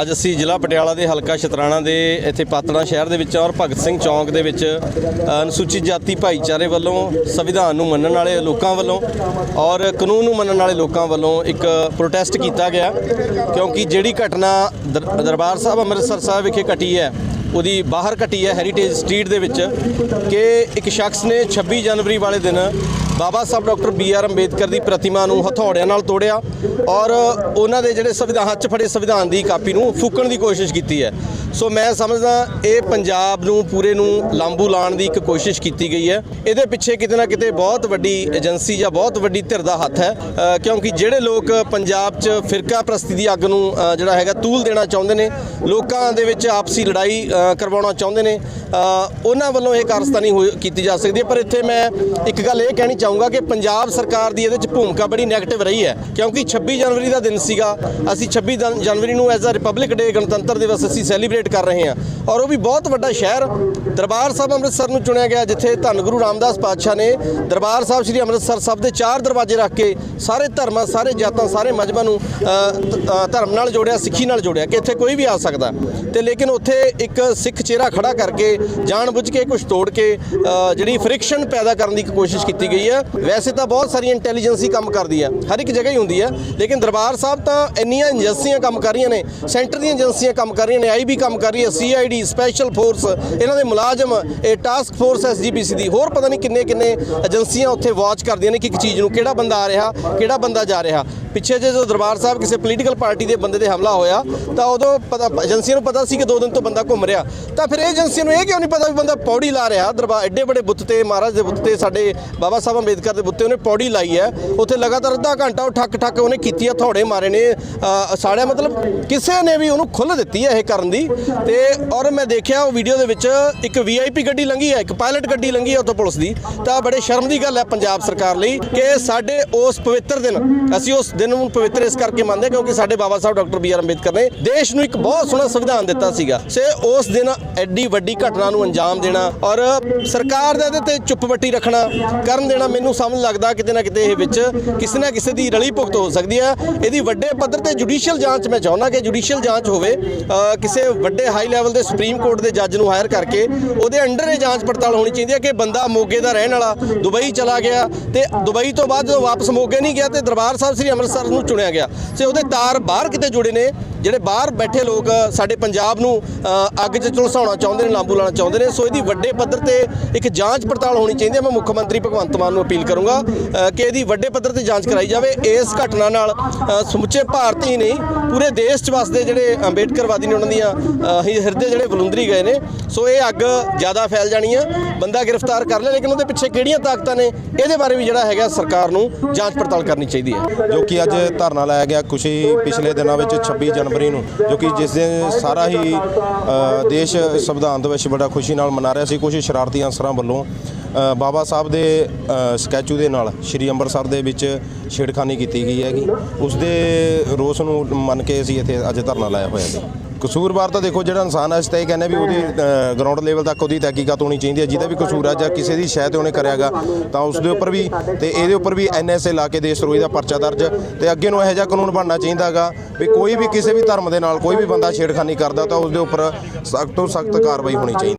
ਅੱਜ ਅਸੀਂ ਜ਼ਿਲ੍ਹਾ ਪਟਿਆਲਾ ਦੇ ਹਲਕਾ ਸ਼ਤਰਾਣਾ ਦੇ ਇੱਥੇ ਪਾਤੜਾ ਸ਼ਹਿਰ ਦੇ ਵਿੱਚ ਔਰ ਭਗਤ ਸਿੰਘ ਚੌਂਕ ਦੇ ਵਿੱਚ ਅਨੁਸੂਚਿਤ ਜਾਤੀ ਭਾਈਚਾਰੇ ਵੱਲੋਂ, ਸੰਵਿਧਾਨ ਨੂੰ ਮੰਨਣ ਵਾਲੇ ਲੋਕਾਂ ਵੱਲੋਂ ਔਰ ਕਾਨੂੰਨ ਨੂੰ ਮੰਨਣ ਵਾਲੇ ਲੋਕਾਂ ਵੱਲੋਂ ਇੱਕ ਪ੍ਰੋਟੈਸਟ ਕੀਤਾ ਗਿਆ। ਕਿਉਂਕਿ ਜਿਹੜੀ ਘਟਨਾ ਦਰ- ਦਰਬਾਰ ਸਾਹਿਬ ਅੰਮ੍ਰਿਤਸਰ ਸਾਹਿਬ ਵਿਖੇ ਘਟੀ ਹੈ ਉਹਦੀ ਬਾਹਰ ਘਟੀ ਹੈ ਹੈਰੀਟੇਜ ਸਟਰੀਟ ਦੇ ਵਿੱਚ, ਕਿ ਇੱਕ ਸ਼ਖਸ ਨੇ 26 ਜਨਵਰੀ ਵਾਲੇ ਦਿਨ Baba Saheb doctor B R Ambedkar ਦੀ ਪ੍ਰਤਿਮਾ ਨੂੰ ਹਥੌੜਿਆਂ ਨਾਲ ਤੋੜਿਆ ਔਰ ਉਹਨਾਂ ਦੇ ਜਿਹੜੇ ਸੰਵਿਧਾਨ, ਹੱਥ 'ਚ ਫੜੇ ਸੰਵਿਧਾਨ ਦੀ ਕਾਪੀ ਨੂੰ ਫੂਕਣ ਦੀ ਕੋਸ਼ਿਸ਼ ਕੀਤੀ ਹੈ। ਸੋ ਮੈਂ ਸਮਝਦਾ ਇਹ ਪੰਜਾਬ ਨੂੰ, ਪੂਰੇ ਨੂੰ ਲਾਂਬੂ ਲਾਉਣ ਦੀ ਇੱਕ ਕੋਸ਼ਿਸ਼ ਕੀਤੀ ਗਈ ਹੈ। ਇਹਦੇ ਪਿੱਛੇ ਕਿਤੇ ਨਾ ਕਿਤੇ ਬਹੁਤ ਵੱਡੀ ਏਜੰਸੀ ਜਾਂ ਬਹੁਤ ਵੱਡੀ ਧਿਰ ਦਾ ਹੱਥ ਹੈ। ਕਿਉਂਕਿ ਜਿਹੜੇ ਲੋਕ ਪੰਜਾਬ 'ਚ ਫਿਰਕਾ ਪ੍ਰਸਤੀ ਦੀ ਅੱਗ ਨੂੰ ਜਿਹੜਾ ਹੈਗਾ ਤੂਲ ਦੇਣਾ ਚਾਹੁੰਦੇ ਨੇ, ਲੋਕਾਂ ਦੇ ਵਿੱਚ ਆਪਸੀ ਲੜਾਈ ਕਰਵਾਉਣਾ ਚਾਹੁੰਦੇ ਨੇ ਉਹਨਾਂ ਵੱਲੋਂ ਇਹ ਕਾਰਸਤਾਨੀ ਹੋਈ- ਕੀਤੀ ਜਾ ਸਕਦੀ ਹੈ। ਪਰ ਇੱਥੇ ਮੈਂ ਇੱਕ ਗੱਲ ਇਹ ਕਹਿਣੀ ਚਾਹੂੰਗਾ ਕਿ ਪੰਜਾਬ ਸਰਕਾਰ ਦੀ ਇਹਦੇ 'ਚ ਭੂਮਿਕਾ ਬੜੀ ਨੈਗੇਟਿਵ ਰਹੀ ਹੈ। ਕਿਉਂਕਿ 26 ਜਨਵਰੀ ਦਾ ਦਿਨ ਸੀਗਾ। ਅਸੀਂ 26 ਜਨ- ਜਨਵਰੀ ਨੂੰ ਐਜ਼ ਅ ਰਿਪਬਲਿਕ ਡੇ ਗਣਤੰਤਰ ਦਿਵਸ ਅਸੀਂ ਸੈਲੀਬ੍ਰੇਟ ਕਰ ਰਹੇ ਹਾਂ। ਔਰ ਉਹ ਵੀ ਬਹੁਤ ਵੱਡਾ ਸ਼ਹਿਰ ਦਰਬਾਰ ਸਾਹਿਬ ਅੰਮ੍ਰਿਤਸਰ ਨੂੰ ਚੁਣਿਆ ਗਿਆ, ਜਿੱਥੇ ਧੰਨ ਗੁਰੂ ਰਾਮਦਾਸ ਪਾਤਸ਼ਾਹ ਨੇ ਦਰਬਾਰ ਸਾਹਿਬ ਸ੍ਰੀ ਅੰਮ੍ਰਿਤਸਰ ਸਾਹਿਬ ਦੇ ਚਾਰ ਦਰਵਾਜ਼ੇ ਰੱਖ ਕੇ ਸਾਰੇ ਧਰਮਾਂ, ਸਾਰੇ ਜਾਤਾਂ, ਸਾਰੇ ਮਜ਼ਹਬਾਂ ਨੂੰ ਧਰਮ ਨਾਲ ਜੋੜਿਆ, ਸਿੱਖੀ ਨਾਲ ਜੋੜਿਆ ਕਿ ਇੱਥੇ ਕੋਈ ਵੀ ਆ ਸਕਦਾ। ਤੇ ਲੇਕਿਨ ਉੱਥੇ ਇੱਕ ਸਿੱਖ ਚਿਹਰਾ ਖੜਾ ਕਰਕੇ ਜਾਣ ਬੁੱਝ ਕੇ ਕੁਝ ਤੋੜ ਕੇ ਜਿਹੜੀ ਫ੍ਰਿਕਸ਼ਨ ਪੈਦਾ ਕਰਨ ਦੀ ਕੋਸ਼ਿਸ਼ ਕੀਤੀ ਗਈ ਹੈ। ਵੈਸੇ ਤਾਂ ਬਹੁਤ ਸਾਰੀਆਂ ਇੰਟੈਲੀਜੈਂਸੀ ਕੰਮ ਕਰਦੀ ਹੈ, ਹਰ ਇੱਕ ਜਗ੍ਹਾ ਹੀ ਹੁੰਦੀ ਹੈ। ਲੇਕਿਨ ਦਰਬਾਰ ਸਾਹਿਬ ਤਾਂ ਇੰਨੀਆਂ ਏਜੰਸੀਆਂ ਕੰਮ ਕਰ ਰਹੀਆਂ ਨੇ, ਸੈਂਟਰ ਦੀਆਂ ਏਜੰਸੀਆਂ ਕੰਮ ਕਰ ਰਹੀਆਂ ਨੇ ਆਈਬੀ ਕੰਮ ਕਰ ਰਹੀ ਹੈ ਸੀਆਈਡੀ ਸਪੈਸ਼ਲ ਫੋਰਸ ਇਹਨਾਂ ਦੇ ਮੁਲਾਜ਼ਮ ਇਹ ਟਾਸਕ ਫੋਰਸ ਐਸਜੀਪੀਸੀ ਦੀ। ਹੋਰ ਪਤਾ ਨਹੀਂ ਕਿੰਨੇ ਕਿੰਨੇ ਏਜੰਸੀਆਂ ਉੱਥੇ ਵਾਚ ਕਰਦੀਆਂ ਨੇ ਕਿ ਇੱਕ ਚੀਜ਼ ਨੂੰ ਕਿਹੜਾ ਬੰਦਾ ਆ ਰਿਹਾ ਕਿਹੜਾ ਬੰਦਾ ਜਾ ਰਿਹਾ। ਪਿੱਛੇ ਜੇ ਜਦੋਂ ਦਰਬਾਰ ਸਾਹਿਬ ਕਿਸੇ ਪੋਲੀਟੀਕਲ ਪਾਰਟੀ ਦੇ ਬੰਦੇ ਤੇ ਹਮਲਾ ਹੋਇਆ ਤਾਂ ਉਦੋਂ ਪਤਾ ਏਜੰਸੀਆਂ ਨੂੰ ਪਤਾ ਸੀ ਕਿ ਦੋ ਦਿਨ ਤੋਂ ਬੰਦਾ ਘੁੰਮ ਰਿਹਾ। ਤਾਂ ਫਿਰ ਇਹ ਏਜੰਸੀਆਂ ਨੂੰ ਇਹ ਕਿਉਂ ਨਹੀਂ ਪਤਾ ਵੀ ਬੰਦਾ ਪੌੜੀ ਲਾ ਰਿਹਾ? ਦਰਬਾਰ ਐਡੇ ਵੱਡੇ ਬੁੱਤ ਤੇ ਮਹਾਰਾਜ ਦੇ ਬੁੱਤ ਤੇ ਸਾਡੇ ਬਾਬਾ ਸਾਹਿਬ ਅੰਬੇਦਕਰ ਦੇ ਬੁੱਤ ਤੇ ਉਹਨੇ ਪੌੜੀ ਲਾਈ ਹੈ। ਉੱਥੇ ਲਗਾਤਾਰ ਅੱਧਾ ਘੰਟਾ ਉਹ ਠੱਕ ਠੱਕ ਉਹਨੇ ਕੀਤੀ ਆ ਥੋੜੇ ਮਾਰੇ ਨੇ। ਅ, ਸਾੜਿਆ ਮਤਲਬ ਕਿਸੇ ਨੇ ਵੀ ਉਹਨੂੰ ਖੁੱਲ੍ਹ ਦਿੱਤੀ ਹੈ ਇਹ ਕਰਨ ਦੀ। ਤੇ ਔਰ ਮੈਂ ਦੇਖਿਆ ਉਹ ਵੀਡੀਓ ਦੇ ਵਿੱਚ ਇੱਕ ਵੀਆਈਪੀ ਗੱਡੀ ਲੰਘੀ ਹੈ, ਇੱਕ ਪਾਇਲਟ ਗੱਡੀ ਲੰਘੀ ਹੈ ਉੱਥੋਂ ਪੁਲਿਸ ਦੀ। ਤਾਂ ਬੜੇ ਸ਼ਰਮ ਦੀ ਗੱਲ ਹੈ ਪੰਜਾਬ ਸਰਕਾਰ ਲਈ ਕਿ ਸਾਡੇ ਉਸ ਪਵਿੱਤਰ ਦਿਨ, ਅਸੀਂ ਉਸ ਦਿਨ ਨੂੰ ਪਵਿੱਤਰ ਇਸ ਕਰਕੇ ਮੰਨਦੇ ਕਿਉਂਕਿ ਸਾਡੇ Baba Saheb doctor B R Ambedkar ਨੇ ਦੇਸ਼ ਨੂੰ ਇੱਕ ਬਹੁਤ ਸੋਹਣਾ ਸੰਵਿਧਾਨ ਦਿੱਤਾ ਸੀਗਾ। ਸੇ ਉਸ ਦਿਨ ਐਡੀ ਵੱਡੀ ਘਟਨਾ ਨੂੰ ਅੰਜਾਮ ਦੇਣਾ ਔਰ ਸਰਕਾਰ ਦਾ ਇਹਦੇ ਤੇ ਚੁੱਪ ਵੱਟੀ ਰੱਖਣਾ, ਕਰਨ ਦੇਣਾ, ਮੈਨੂੰ ਸਮਝ ਲੱਗਦਾ ਕਿਤੇ ਨਾ ਕਿਤੇ ਇਹ ਵਿੱਚ ਕਿਸੇ ਨਾ ਕਿਸੇ ਦੀ ਰਲੀ ਭੁਗਤ ਹੋ ਸਕਦੀ ਹੈ। ਇਹਦੀ ਵੱਡੇ ਪੱਧਰ ਤੇ ਜੁਡੀਸ਼ੀਅਲ ਜਾਂਚ ਮੈਂ ਚਾਹੁੰਦਾ ਕਿ ਜੁਡੀਸ਼ੀਅਲ ਜਾਂਚ ਹੋਵੇ ਕਿਸੇ ਵੱਡੇ ਹਾਈ ਲੈਵਲ ਦੇ ਸੁਪਰੀਮ ਕੋਰਟ ਦੇ ਜੱਜ ਨੂੰ ਹਾਇਰ ਕਰਕੇ ਉਹਦੇ ਅੰਡਰ ਇਹ ਜਾਂਚ ਪੜਤਾਲ ਹੋਣੀ ਚਾਹੀਦੀ ਹੈ ਕਿ ਬੰਦਾ ਮੋਗੇ ਦਾ ਰਹਿਣ ਵਾਲਾ, ਦੁਬਈ ਚਲਾ ਗਿਆ ਤੇ ਦੁਬਈ ਤੋਂ ਬਾਅਦ ਜਦੋਂ ਵਾਪਸ ਮੋਗੇ ਨਹੀਂ ਗਿਆ ਤੇ ਦਰਬਾਰ ਸਾਹਿਬ ਸ੍ਰੀ ਅੰਮ੍ਰਿਤਸਰ ਨੂੰ ਚੁਣਿਆ ਗਿਆ। ਤੇ ਉਹਦੇ ਤਾਰ ਬਾਹਰ ਕਿਤੇ ਜੁੜੇ ਨੇ, ਜਿਹੜੇ ਬਾਹਰ ਬੈਠੇ ਲੋਕ ਸਾਡੇ ਪੰਜਾਬ ਨੂੰ ਅੱਗ 'ਚ ਝੁਲਸਾਉਣਾ ਚਾਹੁੰਦੇ ਨੇ, ਲਾਂਬੂ ਲਾਉਣਾ ਚਾਹੁੰਦੇ ਨੇ, ਸੋ ਇਹਦੀ ਵੱਡੇ ਪੱਧਰ ਤੇ ਇੱਕ ਜਾਂਚ ਪੜਤਾਲ ਹੋਣੀ ਚਾਹੀਦੀ ਹੈ। ਮੈਂ ਮੁੱਖ ਮੰਤਰੀ ਭਗਵੰਤ ਮਾਨ ਨੂੰ ਅਪੀਲ ਕਰੂੰਗਾ ਕਿ ਇਹਦੀ ਵੱਡੇ ਪੱਧਰ ਤੇ ਜਾਂਚ ਕਰਾਈ ਜਾਵੇ। ਇਸ ਘਟਨਾ ਨਾਲ ਸਮੁੱਚੇ ਭਾਰਤ ਹੀ ਨਹੀਂ, ਪੂਰੇ ਦੇਸ਼ 'ਚ ਵਸਦੇ ਜਿਹੜੇ ਅੰਬੇਡਕਰਵਾਦੀ ਨੇ, ਉਹਨਾਂ ਦੀਆਂ ਹਿਰਦੇ ਜਿਹੜੇ ਵਲੁੰਦਰੀ ਗਏ ਨੇ, ਸੋ ਇਹ ਅੱਗ ਜ਼ਿਆਦਾ ਫੈਲ ਜਾਣੀ ਆ। ਬੰਦਾ ਗ੍ਰਿਫਤਾਰ ਕਰ ਲਿਆ ਲੇਕਿਨ ਉਹਦੇ ਪਿੱਛੇ ਕਿਹੜੀਆਂ ਤਾਕਤਾਂ ਨੇ? ਇਹਦੇ ਬਾਰੇ ਵੀ ਜਿਹੜਾ ਹੈਗਾ ਸਰਕਾਰ ਨੂੰ ਜਾਂਚ ਪੜਤਾਲ ਕਰਨੀ ਚਾਹੀਦੀ ਹੈ। ਜੋ ਕਿ ਅੱਜ ਧਰਨਾ ਲਾਇਆ ਗਿਆ ਕੁਛ ਹੀ ਪਿਛਲੇ ਦਿਨਾਂ ਵਿੱਚ 26 ਜਨਵਰੀ ਨੂੰ, ਜੋ ਕਿ ਜਿਸ ਦਿਨ ਸਾਰਾ ਹੀ ਦੇਸ਼ ਸੰਵਿਧਾਨ ਦਿਵਸ ਬੜਾ ਖੁਸ਼ੀ ਨਾਲ ਮਨਾ ਰਿਹਾ ਸੀ। ਕੁਝ ਸ਼ਰਾਰਤੀ ਅਨਸਰਾਂ ਵੱਲੋਂ ਬਾਬਾ ਸਾਹਿਬ ਦੇ ਸਕੈਚੂ ਦੇ ਨਾਲ ਸ਼੍ਰੀ ਅੰਮ੍ਰਿਤਸਰ ਦੇ ਵਿੱਚ ਛੇੜਖਾਨੀ ਕੀਤੀ ਗਈ ਹੈਗੀ। ਉਸ ਦੇ ਰੋਸ ਨੂੰ ਮੰਨ ਕੇ ਅਸੀਂ ਇੱਥੇ ਅੱਜ ਧਰਨਾ ਲਾਇਆ ਹੋਇਆ ਜੀ ਕਸੂਰਵਾਰ ਤਾਂ ਦੇਖੋ ਜਿਹੜਾ ਇਨਸਾਨ ਹੈ ਅਸੀਂ ਤਾਂ ਇਹ ਕਹਿੰਦੇ ਵੀ ਉਹਦੀ ਗਰਾਊਂਡ ਲੈਵਲ ਤੱਕ ਉਹਦੀ ਤਹਿਕੀਕਾਤ ਹੋਣੀ ਚਾਹੀਦੀ ਹੈ। ਜਿਹਦਾ ਵੀ ਕਸੂਰ ਹੈ ਜਾਂ ਕਿਸੇ ਦੀ ਸ਼ਾਇਦ ਉਹਨੇ ਕਰਿਆਗਾ ਤਾਂ ਉਸ ਦੇ ਉੱਪਰ ਵੀ ਤੇ ਇਹਦੇ ਉੱਪਰ ਵੀ ਐਨਐਸਏ ਲਾ ਕੇ ਦੇਸ਼ ਰੋਈ ਦਾ ਪਰਚਾ ਦਰਜ ਤੇ ਅੱਗੇ ਨੂੰ ਇਹੋ ਜਿਹਾ ਕਾਨੂੰਨ ਬਣਨਾ ਚਾਹੀਦਾਗਾ ਵੀ ਕੋਈ ਵੀ ਕਿਸੇ ਵੀ ਧਰਮ ਦੇ ਨਾਲ ਕੋਈ ਵੀ ਬੰਦਾ ਛੇੜਖਾਨੀ ਕਰਦਾ, ਤਾਂ ਉਸ ਦੇ ਉੱਪਰ ਸਖਤ ਤੋਂ ਸਖਤ ਕਾਰਵਾਈ ਹੋਣੀ ਚਾਹੀਦੀ